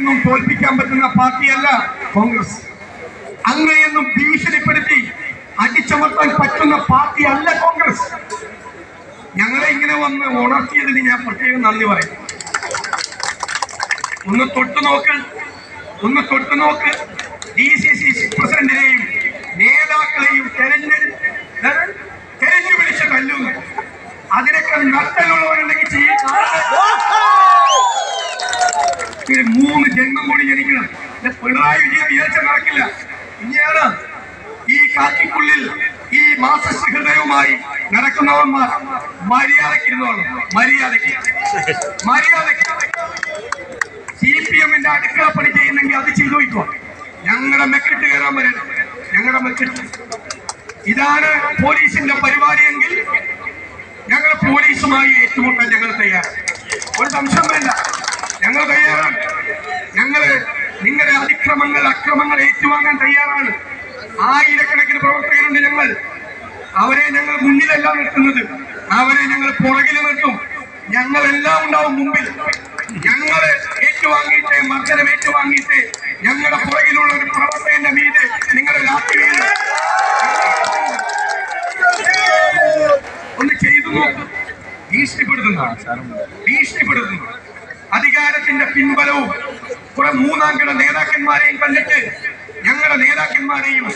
അങ്ങനെയൊന്നും തോൽപ്പിക്കാൻ പറ്റുന്ന പാർട്ടിയല്ല കോൺഗ്രസ്. അങ്ങനെയൊന്നും ഭീഷണിപ്പെടുത്തി അടിച്ചമർത്താൻ പറ്റുന്ന പാർട്ടി അല്ല കോൺഗ്രസ്. ഞങ്ങളെ ഇങ്ങനെ വന്ന് ഉണർത്തിയതിന് ഞാൻ പ്രത്യേകം നന്ദി പറയും. ഒന്ന് തൊട്ടു നോക്ക് ഒന്ന് തൊട്ടു നോക്ക്. ഡി സി സി പ്രസിഡന്റിനെയും നേതാക്കളെയും തെരഞ്ഞെടുപ്പ് തെരഞ്ഞു പിടിച്ച് തല്ലുന്നു അതിനൊക്കെ നട്ടലുള്ളവരുണ്ടെങ്കിൽ ചെയ്യും. ഒരു മൂന്ന് ജന്മം കൂടി ജനിക്കണം. പിണറായി വിജയൻ വിചാരിച്ച നടക്കില്ല ഇനിയാണ് ഈ കാക്കിക്കുള്ളിൽ ഈ മാസസ് ഹൃദയവുമായി നടക്കുന്നവന്മാർ മര്യാദയ്ക്ക് ഇരുന്നോളും മര്യാദയ്ക്ക്. മര്യാദയ്ക്ക്. സി പി എമ്മിന്റെ അടുക്കള പണി ചെയ്യുന്നെങ്കിൽ അത് ചെയ്തു വയ്ക്കുക. ഞങ്ങളുടെ മെക്കിട്ട് കയറാൻ വരണം ഞങ്ങളുടെ മെക്കിട്ട്. ഇതാണ് പോലീസിന്റെ പരിപാടിയെങ്കിൽ ഞങ്ങൾ പോലീസുമായി ഏറ്റുമുട്ടാൻ ഞങ്ങൾ തയ്യാറാണ്. ഒരു സംശയം വേണ്ട ഞങ്ങൾ തയ്യാറാണ്. ഞങ്ങൾ നിങ്ങളുടെ അതിക്രമങ്ങൾ അക്രമങ്ങൾ ഏറ്റുവാങ്ങാൻ തയ്യാറാണ്. ആയിരക്കണക്കിന് പ്രവർത്തകരുണ്ട് ഞങ്ങൾ. അവരെ ഞങ്ങൾ മുന്നിലല്ല നിർത്തുന്നത്. അവരെ ഞങ്ങൾ പുറകിൽ നിർത്തും. ഞങ്ങളെല്ലാം ഉണ്ടാവും മുമ്പിൽ. ഞങ്ങൾ ഏറ്റുവാങ്ങിയിട്ട് മർദ്ദനം ഏറ്റുവാങ്ങിയിട്ട് ഞങ്ങളുടെ പുറകിലുള്ള ഒരു പ്രവർത്തകന്റെ മീത് നിങ്ങളുടെ രാത്രി ഒന്ന് ചെയ്തു നോക്കും. ഭീഷണിപ്പെടുത്തുന്നു. ഭീഷണിപ്പെടുത്തുന്നു. അധികാരത്തിന്റെ പിൻബലവും. കുറെ മൂന്നാം കിട നേതാക്കന്മാരെയും കണ്ടിട്ട് ഞങ്ങളുടെ നേതാക്കന്മാരെയും